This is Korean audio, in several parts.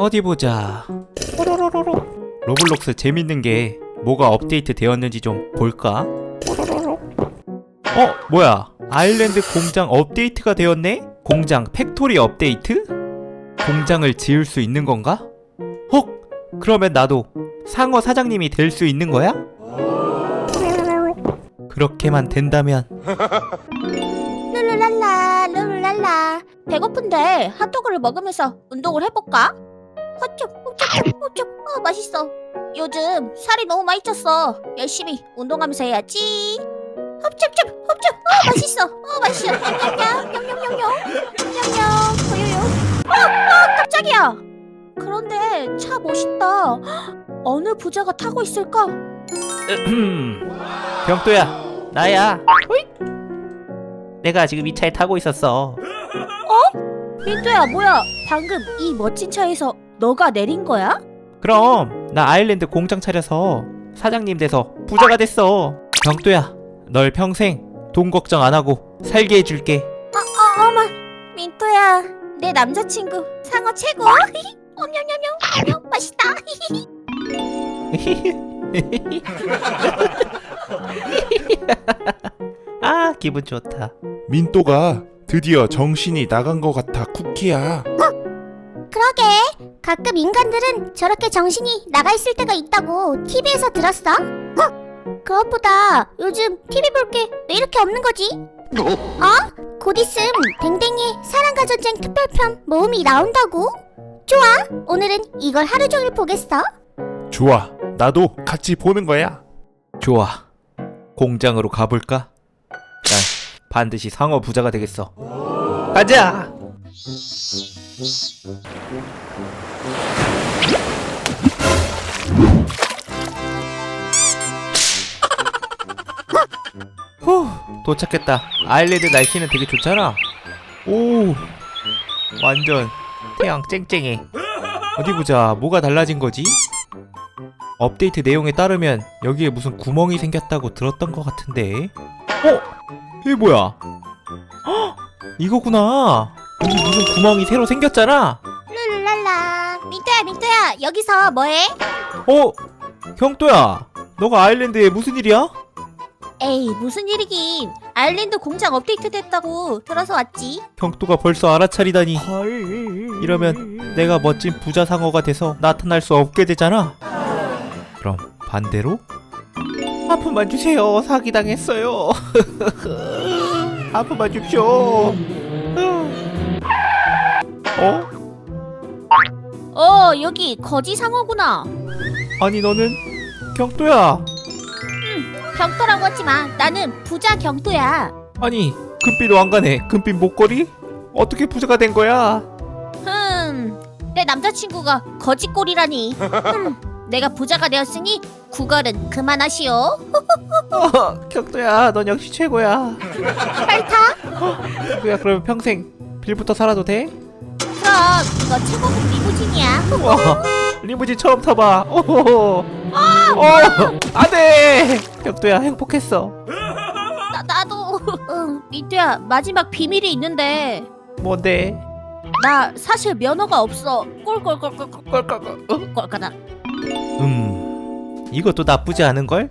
어디 보자. 뽀로로로로. 로블록스 재밌는 게 뭐가 업데이트 되었는지 좀 볼까? 어, 뭐야? 아일랜드 공장 업데이트가 되었네? 공장 팩토리 업데이트? 공장을 지을 수 있는 건가? 헉! 그러면 나도 상어 사장님이 될 수 있는 거야? 그렇게만 된다면 룰루랄라 룰루랄라 배고픈데 핫도그를 먹으면서 운동을 해볼까? 허쪽 허쪽 허쪽 어 맛있어. 요즘 살이 너무 많이 쪘어. 열심히 운동하면서 해야지. 흡흡흡 흡흡 어 맛있어. 어 맛있어. 냠냠냠. 냠냠냠 냠. 냠냠. 보여요 어, 어 깜짝이야. 그런데 차 멋있다. 헉, 어느 부자가 타고 있을까? 병도야 나야. 내가 지금 이 차에 타고 있었어. 민뚜야 뭐야? 방금 이 멋진 차에서 너가 내린 거야? 그럼 나 아일랜드 공장 차려서 사장님 돼서 부자가 됐어 병도야 널 평생 돈 걱정 안 하고 살게 해줄게 어, 어머, 민토야, 내 남자친구 상어 최고. 엄냠냠냠, 냠 맛있다. 아 기분 좋다 민또가 드디어 정신이 나간 것 같아 쿠키야 그러게, 가끔 인간들은 저렇게 정신이 나가 있을 때가 있다고 TV에서 들었어. 그것보다 요즘 TV 볼 게 왜 이렇게 없는 거지? 어? 곧 있음 댕댕이의 사랑과 전쟁 특별편 모음이 나온다고? 좋아, 오늘은 이걸 하루 종일 보겠어. 좋아 나도 같이 보는 거야 좋아 공장으로 가볼까? 난 반드시 상어 부자가 되겠어 가자 후 도착했다 아일랜드 날씨는 되게 좋잖아 오 완전 태양 쨍쨍해 어디 보자 뭐가 달라진 거지? 업데이트 내용에 따르면 여기에 무슨 구멍이 생겼다고 들었던 것 같은데 어? 이게 뭐야? 헉! 이거구나 여기 무슨 구멍이 새로 생겼잖아. 룰랄라, 민토야, 민토야, 여기서 뭐해? 어? 경도야 너가 아일랜드에 무슨 일이야? 에이 무슨 일이긴. 아일랜드 공장 업데이트 됐다고 들어서 왔지. 경도가 벌써 알아차리다니. 이러면 내가 멋진 부자 상어가 돼서 나타날 수 없게 되잖아. 그럼 반대로? 하프만 주세요. 사기당했어요. 하프만 줍쇼 어? 어 여기 거지 상어구나 아니 너는 경도야 경도라고 하지만 나는 부자 경도야 아니 금빛 왕관에 금빛 목걸이? 어떻게 부자가 된 거야? 흠 내 남자친구가 거지꼴이라니 흠 내가 부자가 되었으니 구걸은 그만하시오 어, 경도야 넌 역시 최고야 빨리 타 경도야 그러면 평생 빌부터 살아도 돼? 그럼 이거 최고급 리무진이야. 와 리무진 처음 타봐. 오호호. 어 안돼. 벽도야 행복했어. 나, 나도 응 민트야 마지막 비밀이 있는데. 뭔데? 나 사실 면허가 없어. 꼴꼴꼴꼴꼴 꼴꼴 꼴까다 음 이것도 나쁘지 않은 걸?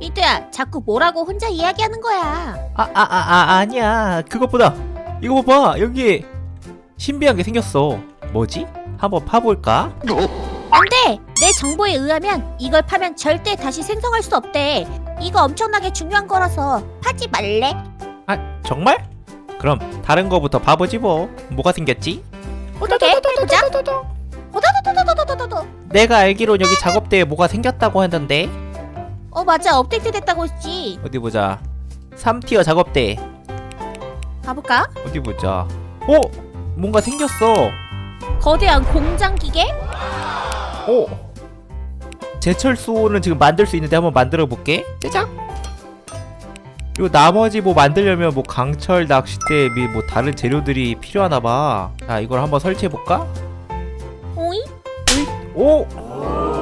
민트야 자꾸 뭐라고 혼자 이야기하는 거야? 아아아 아, 아니야. 그것보다 이거 봐봐 여기 신비한 게 생겼어 뭐지? 한번 파볼까? 안돼! 내 정보에 의하면 이걸 파면 절대 다시 생성할 수 없대. 이거 엄청나게 중요한 거라서 파지 말래. 아 정말? 그럼 다른 거부터 봐보지 뭐 뭐가 생겼지? 그러게 해보자. 호다다다다다다다다. 내가 알기론 여기 작업대에 뭐가 생겼다고 했던데 어 맞아 업데이트 됐다고 했지. 어디 보자 3티어 작업대 가볼까? 어디 보자 어? 뭔가 생겼어 거대한 공장 기계? 어? 제철소는 지금 만들 수 있는데 한번 만들어 볼게 짜잔 그리고 나머지 뭐 만들려면 뭐 강철 낚싯대 및 뭐 다른 재료들이 필요하나 봐 자 이걸 한번 설치해 볼까? 오이? 오!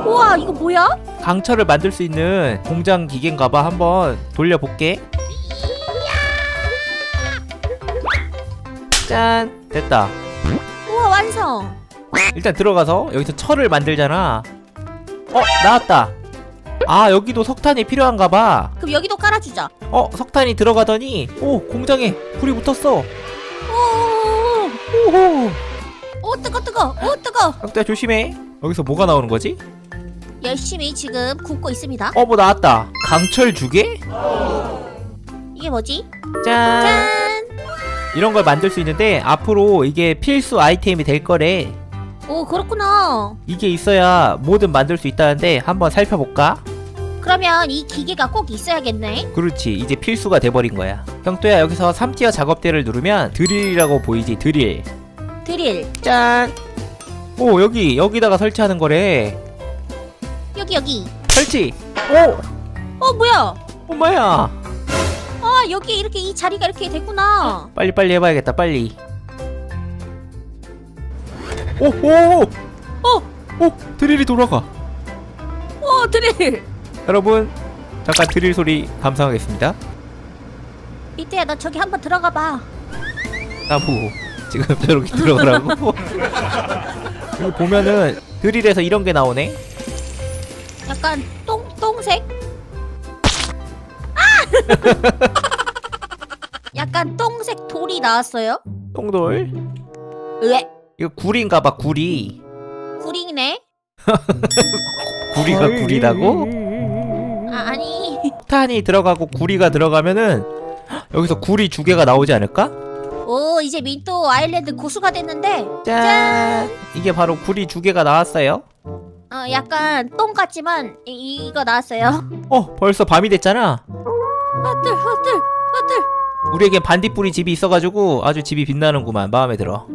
우와 이거 뭐야? 강철을 만들 수 있는 공장 기계인가 봐 한번 돌려 볼게 짠 됐다 우와 완성. 일단 들어가서 여기서 철을 만들잖아 어 나왔다 아 여기도 석탄이 필요한가 봐어 그럼 여기도 깔아주자. 석탄이 들어가더니 오 공장에 불이 붙었어 오, 오호 오 뜨거 뜨거, 오 뜨거. 강도야 조심해 여기서 뭐가 나오는 거지? 열심히 지금 굽고 있습니다. 어 뭐 나왔다 강철 주개? 이게 뭐지? 짠 짠. 이런 걸 만들 수 있는데 앞으로 이게 필수 아이템이 될 거래 오 그렇구나. 이게 있어야 뭐든 만들 수 있다는데 한번 살펴볼까? 그러면 이 기계가 꼭 있어야겠네. 그렇지 이제 필수가 돼버린 거야 경도야 여기서 3티어 작업대를 누르면 드릴이라고 보이지 드릴 드릴. 짠! 오 여기 여기다가 설치하는 거래 여기 여기. 설치! 오! 어 뭐야? 엄마야 아 여기 이렇게 이 자리가 이렇게 됐구나. 빨리 빨리 해봐야겠다 빨리 오! 오! 어. 오! 드릴이 돌아가 오 드릴. 여러분 잠깐 드릴 소리 감상하겠습니다 이때야 너 저기 한번 들어가 봐. 나보고 지금 저렇게 들어가라고 여기 보면은 드릴에서 이런 게 나오네 약간 똥 똥색. 아! 약간 똥색 돌이 나왔어요. 똥돌 으에 이거 구리인가 봐 구리 구링이네. 구리가 구리다고? 아 아니. 폭탄이 들어가고 구리가 들어가면은 여기서 구리 두 개가 나오지 않을까? 오 이제 민또 아일랜드 고수가 됐는데 짠! 이게 바로 구리 두 개가 나왔어요. 어 약간 똥 같지만 이, 이거 나왔어요. 어, 벌써 밤이 됐잖아. 헛들 헛들 헛들. 우리에겐 반딧불이 집이 있어가지고 아주 집이 빛나는구만. 마음에 들어.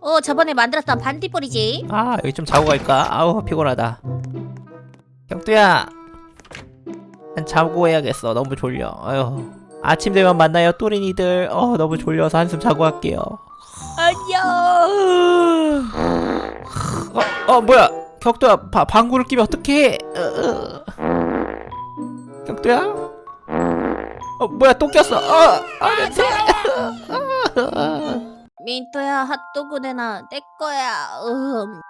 어 저번에 만들었던 반딧불이지. 아, 여기 좀 자고 갈까? 아우, 피곤하다. 경두야! 난 자고 해야겠어. 너무 졸려. 아유. 아침 되면 만나요, 또린이들. 어, 너무 졸려서 한숨 자고 갈게요. 안녕. 어, 어 뭐야? 바, 방구를 끼면 어떡해? 으, 으. 격도야? 어, 뭐야, 또 꼈어. 어, 아, 냄새. 민또야 핫도그 내놔 내 거야. 음.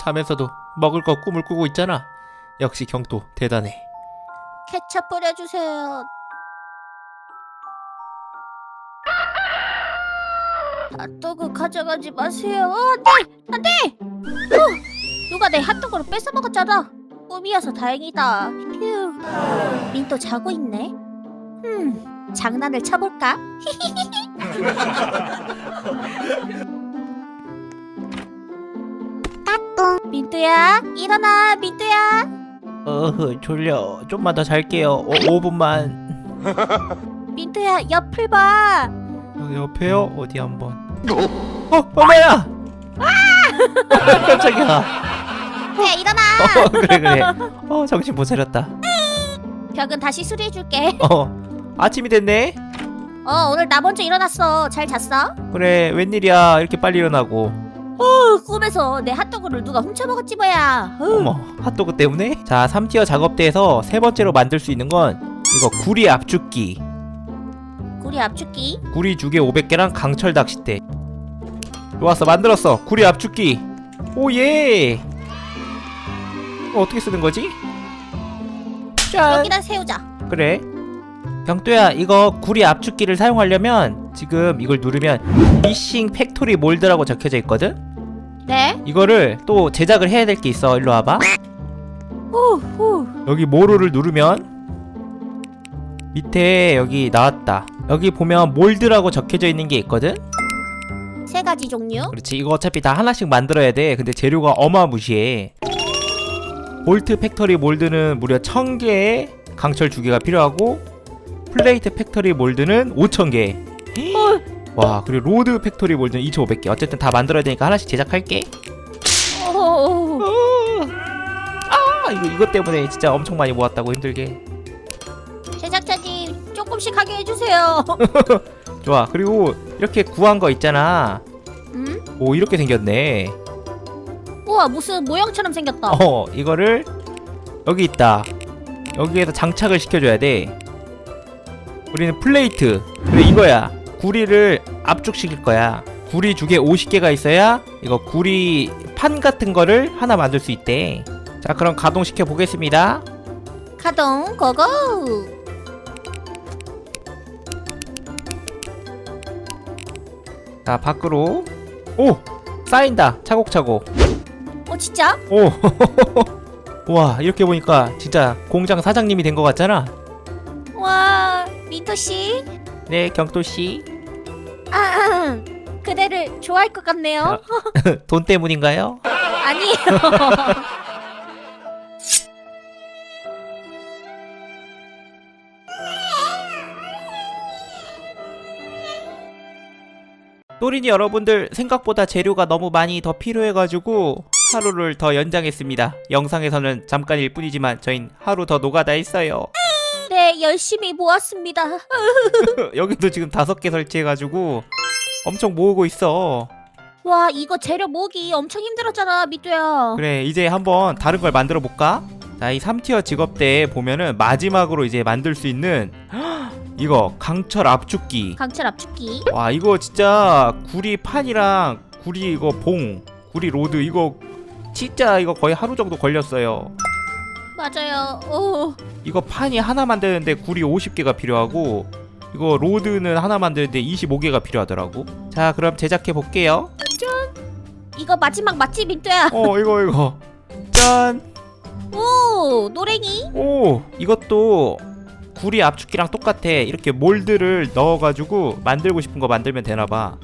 자면서도 먹을 거 꿈을 꾸고 있잖아. 역시 경도 대단해. 케첩 뿌려주세요. 핫도그 가져가지 마세요. 어, 안돼, 안돼. 어, 누가 내 핫도그를 뺏어 먹었잖아. 꿈이어서 다행이다. 휴. 민또 자고 있네. 음, 장난을 쳐볼까? 민또야, 일어나, 민또야. 어, 졸려. 좀만 더 잘게요. 어, 5분만. 민또야, 옆을 봐. 어, 옆에요? 어디 한번. 어, 엄마야! 깜짝이야. 야, 일어나. 어, 그래 그래. 어, 정신 못 차렸다. 벽은 다시 수리해줄게. 어, 아침이 됐네. 어, 오늘 나 먼저 일어났어. 잘 잤어? 그래, 웬일이야? 이렇게 빨리 일어나고. 어, 꿈에서 내 핫도그를 누가 훔쳐먹었지 뭐야. 어, 어머, 핫도그 때문에? 자, 3티어 작업대에서 세 번째로 만들 수 있는 건 이거 구리 압축기. 우리 압축기. 구리 주개 500개랑 강철 낚싯대. 좋았어, 만들었어. 구리 압축기. 오 예. 이거 어떻게 쓰는 거지? 짠. 여기다 세우자. 그래. 경도야, 이거 구리 압축기를 사용하려면 지금 이걸 누르면 미싱 팩토리 몰드라고 적혀져 있거든. 네. 이거를 또 제작을 해야 될 게 있어. 일로 와봐. 후, 후. 여기 모로를 누르면 밑에 여기 나왔다. 여기 보면 몰드라고 적혀져 있는 게 있거든. 세 가지 종류. 그렇지. 이거 어차피 다 하나씩 만들어야 돼. 근데 재료가 어마무시해. 볼트 팩토리 몰드는 무려 1000개의 강철 두 개가 필요하고 플레이트 팩토리 몰드는 5000개. 와, 그리고 로드 팩토리 몰드는 2500개. 어쨌든 다 만들어야 되니까 하나씩 제작할게. 오, 아, 이거 이것 때문에 진짜 엄청 많이 모았다고 힘들게. 제작자님 조금씩 하게 해주세요. 좋아. 그리고 이렇게 구한 거 있잖아. 음? 오, 이렇게 생겼네. 우와 무슨 모형처럼 생겼다. 어, 이거를 여기 있다. 여기에서 장착을 시켜줘야 돼. 우리는 플레이트. 그래 이거야. 구리를 압축시킬 거야. 구리 두 개 50개가 있어야 이거 구리 판 같은 거를 하나 만들 수 있대. 자, 그럼 가동시켜 보겠습니다. 가동 고고. 자, 밖으로. 오! 쌓인다. 차곡차곡. 어 진짜? 오! 와, 이렇게 보니까 진짜 공장 사장님이 된 것 같잖아. 와 민토 씨. 네, 경도 씨. 아, 그대를 좋아할 것 같네요. 돈 때문인가요? 아니에요. 또린이 여러분들 생각보다 재료가 너무 많이 더 필요해가지고 하루를 더 연장했습니다. 영상에서는 잠깐일 뿐이지만 저흰 하루 더 노가다 했어요. 네 열심히 모았습니다. 여기도 지금 다섯 개 설치해가지고 엄청 모으고 있어. 와 이거 재료 모으기 엄청 힘들었잖아 미뚜야. 그래 이제 한번 다른 걸 만들어 볼까? 자 이 3티어 직업대에 보면은 마지막으로 이제 만들 수 있는 이거 강철 압축기. 강철 압축기. 와 이거 진짜 구리 판이랑 구리 이거 봉 구리 로드 이거 진짜 이거 거의 하루 정도 걸렸어요 맞아요. 오. 이거 판이 하나 만드는데 구리 50개가 필요하고 이거 로드는 하나 만드는데 25개가 필요하더라고 자 그럼 제작해 볼게요 이거 마지막 맞지 민뚜야? 어 이거 이거 짠! 오 노랭이. 오 이것도 구리 압축기랑 똑같아 이렇게 몰드를 넣어가지고 만들고 싶은 거 만들면 되나봐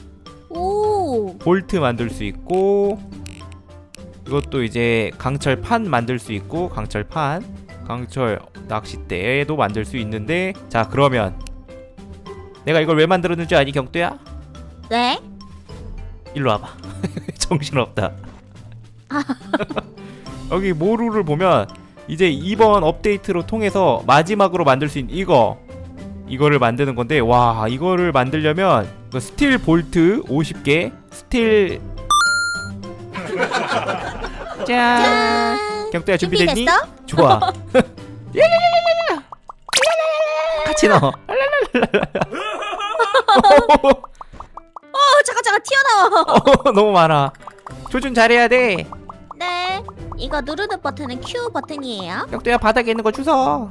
오. 볼트 만들 수 있고 이것도 이제 강철 판 만들 수 있고 강철 판 강철 낚싯대도 만들 수 있는데 자 그러면 내가 이걸 왜 만들었는지 아니 경두야? 네. 일로 와봐 정신없다 여기 모루를 보면 이제 이번 업데이트로 통해서 마지막으로 만들 수 있는 이거 이거를 만드는 건데 와 이거를 만들려면 이거 스틸 볼트 50개 스틸 짠 짠. 경두야 준비됐니? 준비됐어? 좋아 같이 넣어 어 잠깐 잠깐 튀어나와. 어, 너무 많아 조준 잘해야 돼 네. 이거 누르는 버튼은 Q 버튼이에요. 경두야 바닥에 있는 거 주워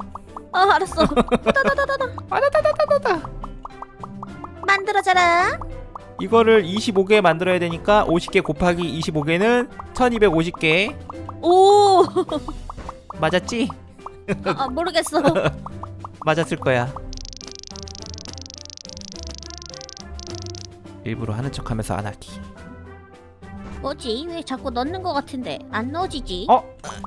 어 알았어. 따다다다다. 아다다다다다 만들어져라. 이거를 25개 만들어야 되니까 50개 곱하기 25개는 1250개 오. 맞았지? 아 모르겠어. 맞았을 거야 일부러 하는 척하면서 안 하기 뭐지? 왜 자꾸 넣는 것 같은데 안 넣어지지? 어?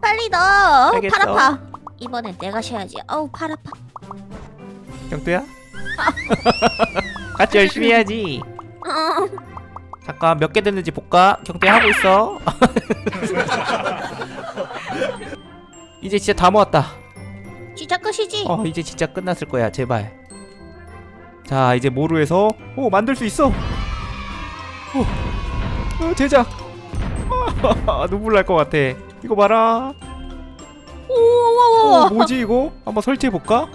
빨리 넣어. 알겠어. 팔 아파. 이번엔 내가 쉬어야지. 어우 팔 아파. 경두야? 같이 열심히 해야지 어. 잠깐 몇 개 됐는지 볼까? 경두야 하고 있어 이제 진짜 다 모았다 진짜 끝이지? 어 이제 진짜 끝났을 거야 제발 자 이제 모루에서 오 만들 수 있어 오 어, 제작 아, 눈물 날 것 같아 이거 봐라 오와와와. 어, 뭐지 이거 한번 설치해 볼까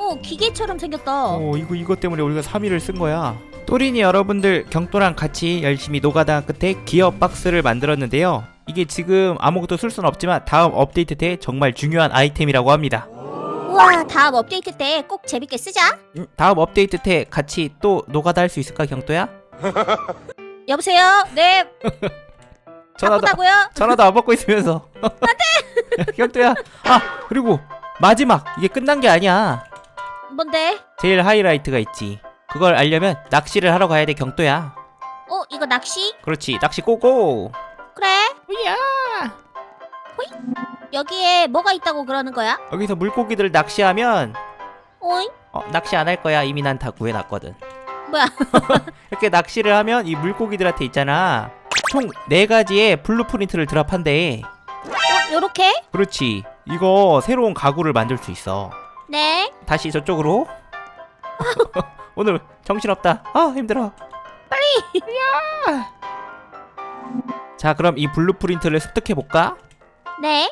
어 기계처럼 생겼다. 어 이거 이것 때문에 우리가 3일을 쓴 거야 또린이 여러분들 경도랑 같이 열심히 노가다 끝에 기어 박스를 만들었는데요 이게 지금 아무것도 쓸 수는 없지만 다음 업데이트 때 정말 중요한 아이템이라고 합니다 우와 다음 업데이트 때 꼭 재밌게 쓰자. 음, 다음 업데이트 때 같이 또 노가다 할 수 있을까 경도야? 여보세요. 네. 전화도 바쁘다고요? 전화도 안 받고 있으면서 안돼 격도야 아 그리고 마지막 이게 끝난 게 아니야 뭔데? 제일 하이라이트가 있지 그걸 알려면 낚시를 하러 가야 돼 경도야 어 이거 낚시? 그렇지 낚시 고고 그래. 야 여기에 뭐가 있다고 그러는 거야? 여기서 물고기들 낚시하면 오잉? 어, 낚시 안 할 거야 이미 난 다 구해놨거든 뭐야? 이렇게 낚시를 하면 이 물고기들한테 있잖아 총 네 가지의 블루프린트를 드랍한대 어, 요렇게? 그렇지 이거 새로운 가구를 만들 수 있어 네. 다시 저쪽으로. 오늘 정신없다. 아 힘들어. 빨리. 야. 자 그럼 이 블루 프린트를 습득해 볼까? 네.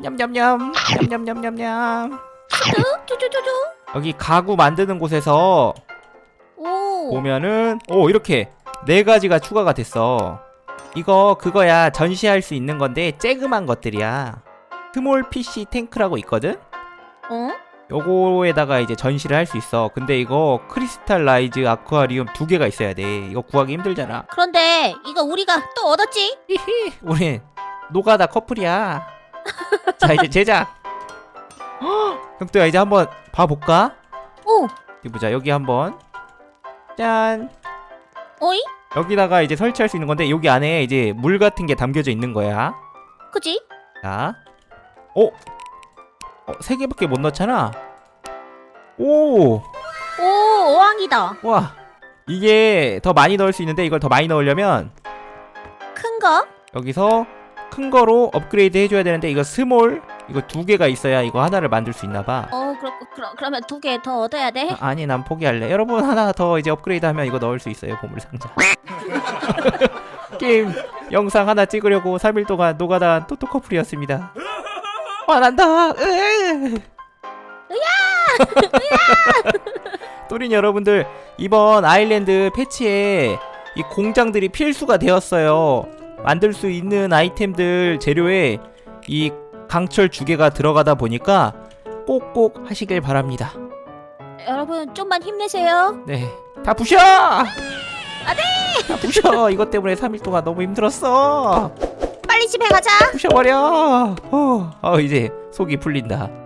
냠냠냠. 냠냠냠냠냠. 뚜 쭈쭈쭈쭈. 여기 가구 만드는 곳에서 오. 보면은 오 이렇게 네 가지가 추가가 됐어. 이거 그거야 전시할 수 있는 건데 쬐그만 것들이야. 스몰 PC 탱크라고 있거든. 어? 요거에다가 이제 전시를 할 수 있어. 근데 이거 크리스탈 라이즈 아쿠아리움 두 개가 있어야 돼. 이거 구하기 힘들잖아. 그런데 이거 우리가 또 얻었지? 히히, 우린 노가다 커플이야. 자 이제 제작. 형도야 이제 한번 봐볼까? 오. 여기 보자 여기 한번 짠 어이? 여기다가 이제 설치할 수 있는 건데 여기 안에 이제 물 같은 게 담겨져 있는 거야. 그지? 자, 어, 어, 세 개밖에 못 넣잖아. 오, 오 어항이다. 와, 이게 더 많이 넣을 수 있는데 이걸 더 많이 넣으려면 큰 거? 여기서 큰 거로 업그레이드 해줘야 되는데 이거 스몰 이거 두 개가 있어야 이거 하나를 만들 수 있나 봐. 어 그럼 그럼 그러면 두 개 더 얻어야 돼? 아, 아니 난 포기할래. 여러분 하나 더 이제 업그레이드하면 이거 넣을 수 있어요 보물 상자. 게임 영상 하나 찍으려고 3일 동안 노가다 토토 커플이었습니다. 화난다. 으. 또린 여러분들 이번 아일랜드 패치에 이 공장들이 필수가 되었어요. 만들 수 있는 아이템들 재료에 이 강철 주개가 들어가다 보니까 꼭꼭 하시길 바랍니다. 여러분 좀만 힘내세요. 네. 다 부셔! 아, 네! 다 부셔! 이것 때문에 3일 동안 너무 힘들었어! 빨리 집에 가자. 부셔버려! 어, 어, 이제 속이 풀린다.